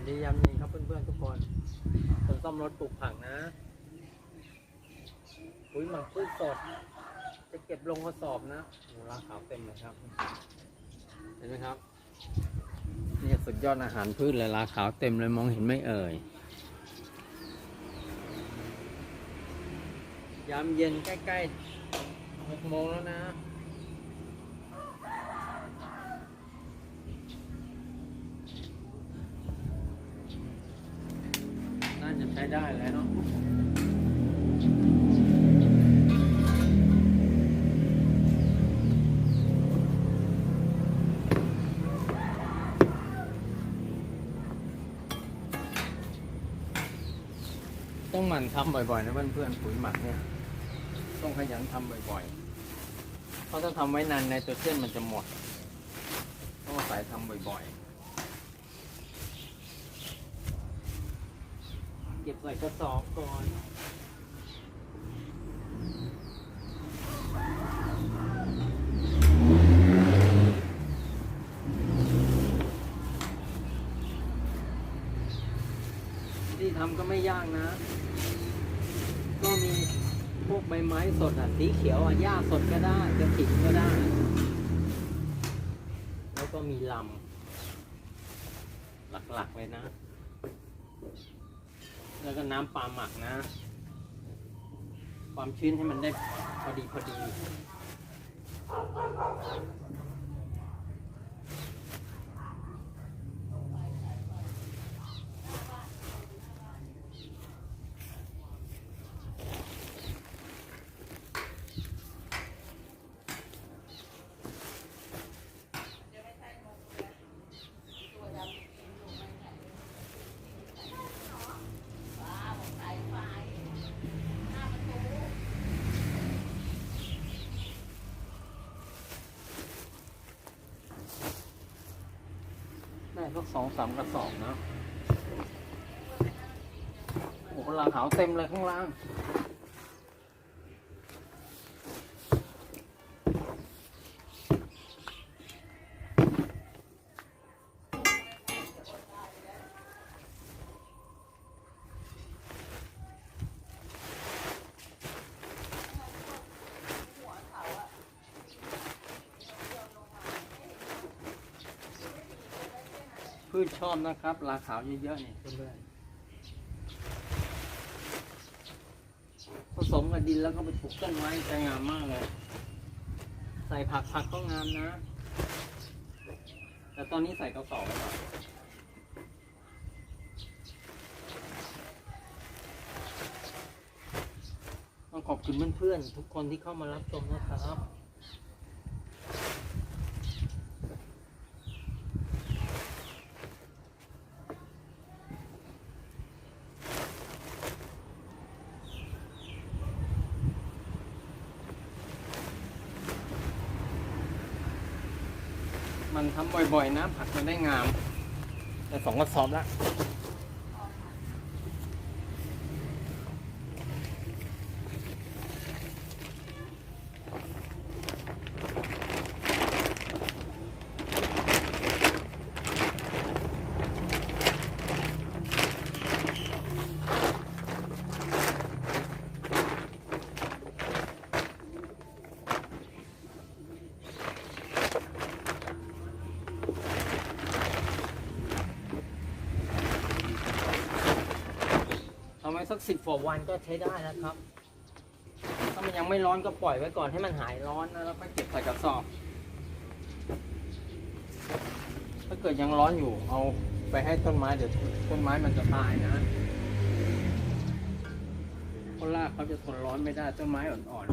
วัสดียามเย็นครับเพื่อนๆทุกคนผมซ่อมรถปลูกผักนะปุ๋ยหมักพืชสด จะเก็บลงกระสอบนะโอ้ลาขาวเต็มเลยครับ เห็นไหมครับ นี่สุดยอดอาหารพืชเลยลาขาวเต็มเลยมองเห็นไม่เอ่ย ยามเย็นใกล้ๆหกโมงแล้วนะ ช้ได้แล้ว ต้องหมั่นทำบ่อยๆนะเพื่อนๆปุ๋ยหมักเนี่ย ต้องขยันทำบ่อยๆ เพราะถ้าทำไว้นานในตัวเช่นมันจะหมด ต้องอาศัยทำบ่อยๆ เก็บใส่กระสอบก่อนที่ทำก็ไม่ยากนะ ก็มีพวกใบไม้สดอะ สีเขียวอะ หญ้าสดก็ได้กระถิ่นก็ได้ แล้วก็มีลำ หลักๆเลยนะ แล้วก็น้ำปลาหมักนะ ความชื้นให้มันได้พอดีพอดี สักสองสามกระสอบนะโอ้โหลาขาวเต็มเลยข้างล่าง พืชชอบนะครับลาขาวเยอะๆเนี่ยเพื่อนๆผสมกับดินแล้วก็ไปปลูกต้นไม้จะงามมากเลย ใส่ผักผักก็งามนะ แต่ตอนนี้ใส่กระสอบไว้ก่อนต้องขอบคุณเพื่อนๆทุกคนที่เข้ามารับชมนะครับ มันทำบ่อยๆนะผักมันได้งาม แต่สองก็ซ้อมละ สักสิบกว่าวันก็ใช้ได้แล้วครับ ถ้ามันยังไม่ร้อนก็ปล่อยไว้ก่อนให้มันหายร้อนนะแล้วก็เก็บใส่กระสอบ ถ้าเกิดยังร้อนอยู่เอาไปให้ต้นไม้เดี๋ยวต้นไม้มันจะตายนะเพราะรากเขาจะทนร้อนไม่ได้ต้นไม้อ่อน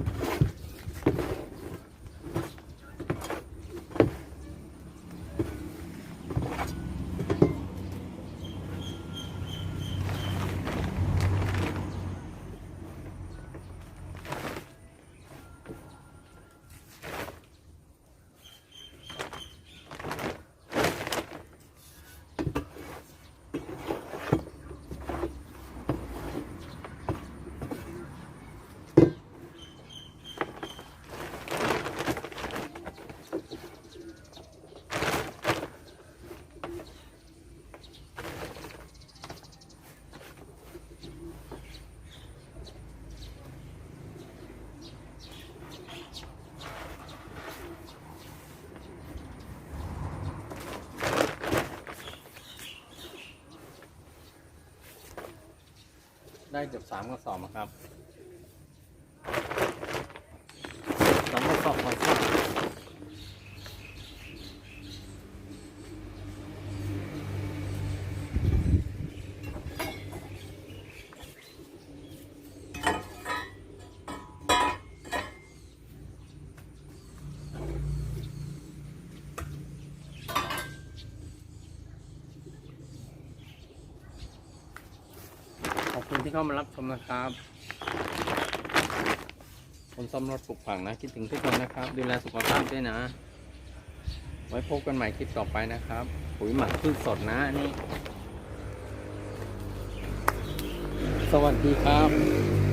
ได้เกือบสามกระสอบอะครับสองกระสอบพอใช่ขอบคุณ ที่เข้ามารับชมนะครับคนซ่อมรถปลูกผังนะ คิดถึงทุกคนนะครับ ดูแลสุขภาพด้วยนะ ไว้พบกันใหม่คลิปต่อไปนะครับ ปุ๋ยหมักพืชสดนะนี่ สวัสดีครับ